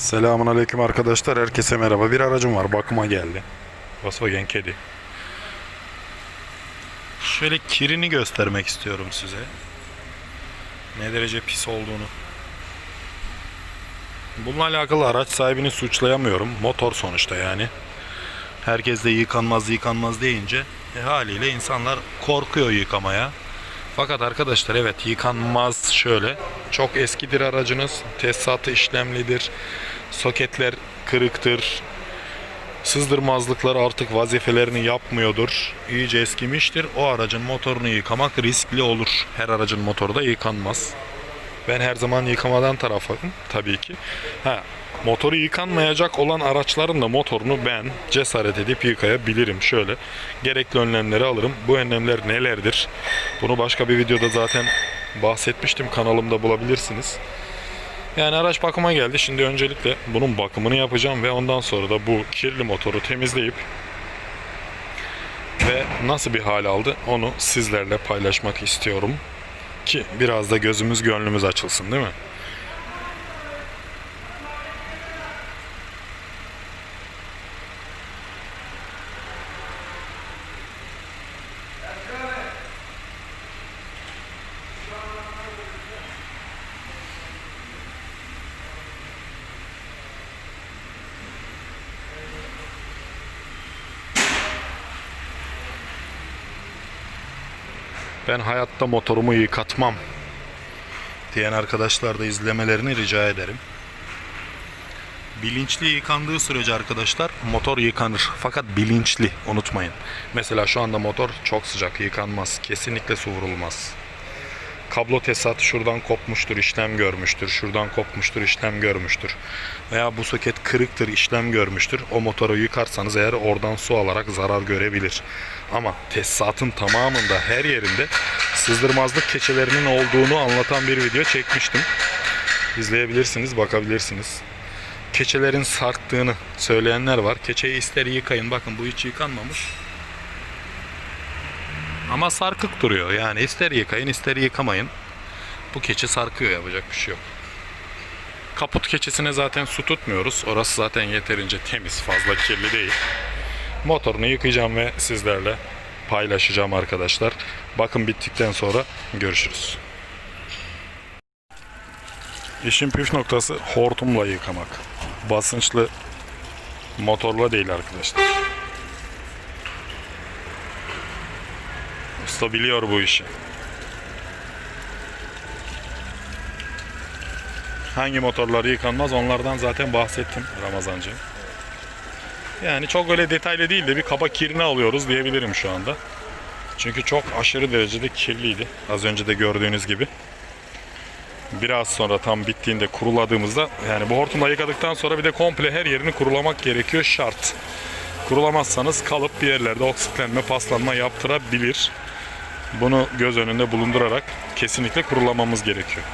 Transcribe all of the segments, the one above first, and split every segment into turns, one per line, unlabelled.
Selamun aleyküm arkadaşlar. Herkese merhaba. Bir aracım var. Bakıma geldi. Volkswagen Kedi. Şöyle kirini göstermek istiyorum size. Ne derece pis olduğunu. Bununla alakalı araç sahibini suçlayamıyorum. Motor sonuçta yani. Herkes de yıkanmaz yıkanmaz deyince e, haliyle insanlar korkuyor yıkamaya. Fakat arkadaşlar evet yıkanmaz şöyle. Çok eskidir aracınız. Tesisatı işlemlidir. Soketler kırıktır. Sızdırmazlıklar artık vazifelerini yapmıyordur. İyice eskimiştir. O aracın motorunu yıkamak riskli olur. Her aracın motoru da yıkanmaz. Ben her zaman yıkamadan tarafım tabii ki. Ha, motoru yıkanmayacak olan araçların da motorunu ben cesaret edip yıkayabilirim. Şöyle gerekli önlemleri alırım. Bu önlemler nelerdir? Bunu başka bir videoda zaten bahsetmiştim. Kanalımda bulabilirsiniz. Yani araç bakıma geldi. Şimdi öncelikle bunun bakımını yapacağım ve ondan sonra da bu kirli motoru temizleyip ve nasıl bir hal aldı onu sizlerle paylaşmak istiyorum. Ki biraz da gözümüz gönlümüz açılsın değil mi? Ben hayatta motorumu yıkatmam diyen arkadaşlar da izlemelerini rica ederim. Bilinçli yıkandığı sürece arkadaşlar motor yıkanır. Fakat bilinçli unutmayın. Mesela şu anda motor çok sıcak yıkanmaz. Kesinlikle su vurulmaz. Kablo tesisatı şuradan kopmuştur, işlem görmüştür. Şuradan kopmuştur, işlem görmüştür. Veya bu soket kırıktır, işlem görmüştür. O motoru yıkarsanız eğer oradan su alarak zarar görebilir. Ama tesisatın tamamında her yerinde sızdırmazlık keçelerinin olduğunu anlatan bir video çekmiştim. İzleyebilirsiniz, bakabilirsiniz. Keçelerin sarktığını söyleyenler var. Keçeyi ister yıkayın. Bakın bu hiç yıkanmamış. Ama sarkık duruyor. Yani ister yıkayın ister yıkamayın. Bu keçi sarkıyor yapacak bir şey yok. Kaput keçesine zaten su tutmuyoruz. Orası zaten yeterince temiz, fazla kirli değil. Motorunu yıkayacağım ve sizlerle paylaşacağım arkadaşlar. Bakın bittikten sonra görüşürüz. İşin püf noktası hortumla yıkamak. Basınçlı motorla değil arkadaşlar. Usta biliyor bu işi. Hangi motorlar yıkanmaz onlardan zaten bahsettim Ramazancığım. Yani çok öyle detaylı değil de bir kaba kirini alıyoruz diyebilirim şu anda. Çünkü çok aşırı derecede kirliydi. Az önce de gördüğünüz gibi. Biraz sonra tam bittiğinde kuruladığımızda yani bu hortumla yıkadıktan sonra bir de komple her yerini kurulamak gerekiyor şart. Kurulamazsanız kalıp bir yerlerde oksitlenme, paslanma yaptırabilir. Bunu göz önünde bulundurarak kesinlikle kurulamamız gerekiyor.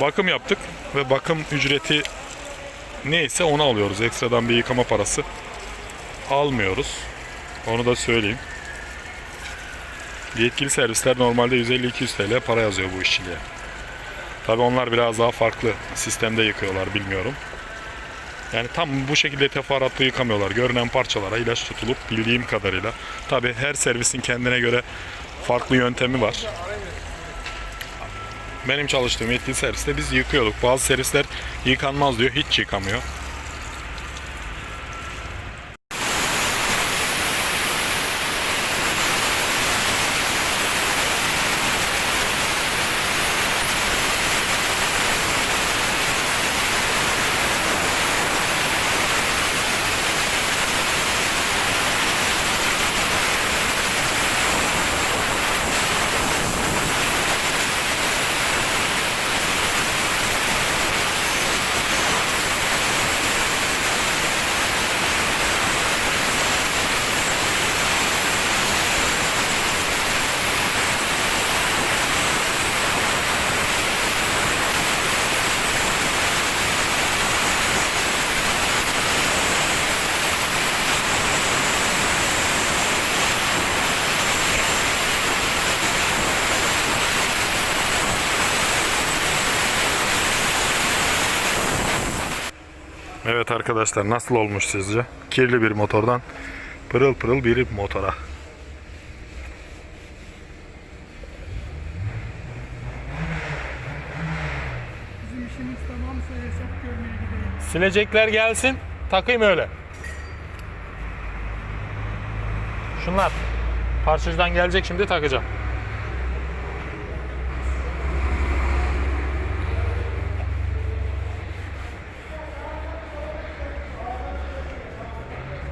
Bakım yaptık ve bakım ücreti neyse onu alıyoruz. Ekstradan bir yıkama parası almıyoruz. Onu da söyleyeyim. Yetkili servisler normalde 150-200 TL para yazıyor bu işçiliğe. Tabi onlar biraz daha farklı sistemde yıkıyorlar bilmiyorum. Yani tam bu şekilde teferruatlı yıkamıyorlar. Görünen parçalara ilaç tutulup bildiğim kadarıyla. Tabi her servisin kendine göre farklı yöntemi var. Benim çalıştığım yetkili serviste biz yıkıyorduk. Bazı servisler yıkanmaz diyor. Hiç yıkamıyor. Evet arkadaşlar nasıl olmuş sizce? Kirli bir motordan pırıl pırıl bir motora.
Bizim işimiz tamamsa hesap görmeye gidelim.
Silecekler gelsin. Takayım öyle. Şunlar. Parçacıdan gelecek şimdi takacağım.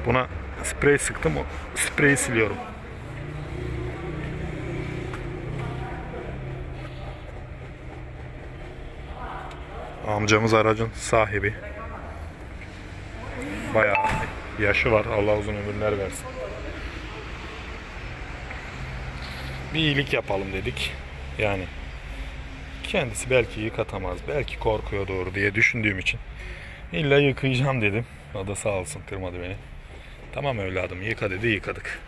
Buna sprey sıktım. O spreyi siliyorum. Amcamız aracın sahibi. Bayağı yaşı var. Allah uzun ömürler versin. Bir iyilik yapalım dedik. Yani kendisi belki yıkatamaz, belki korkuyor doğru diye düşündüğüm için illa yıkayacağım dedim. O da sağ olsun kırmadı beni. Tamam evladım yıka dedi yıkadık.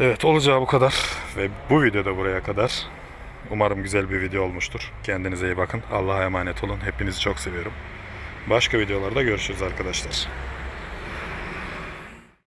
Evet olacağı bu kadar ve bu video da buraya kadar. Umarım güzel bir video olmuştur. Kendinize iyi bakın. Allah'a emanet olun. Hepinizi çok seviyorum. Başka videolarda görüşürüz arkadaşlar.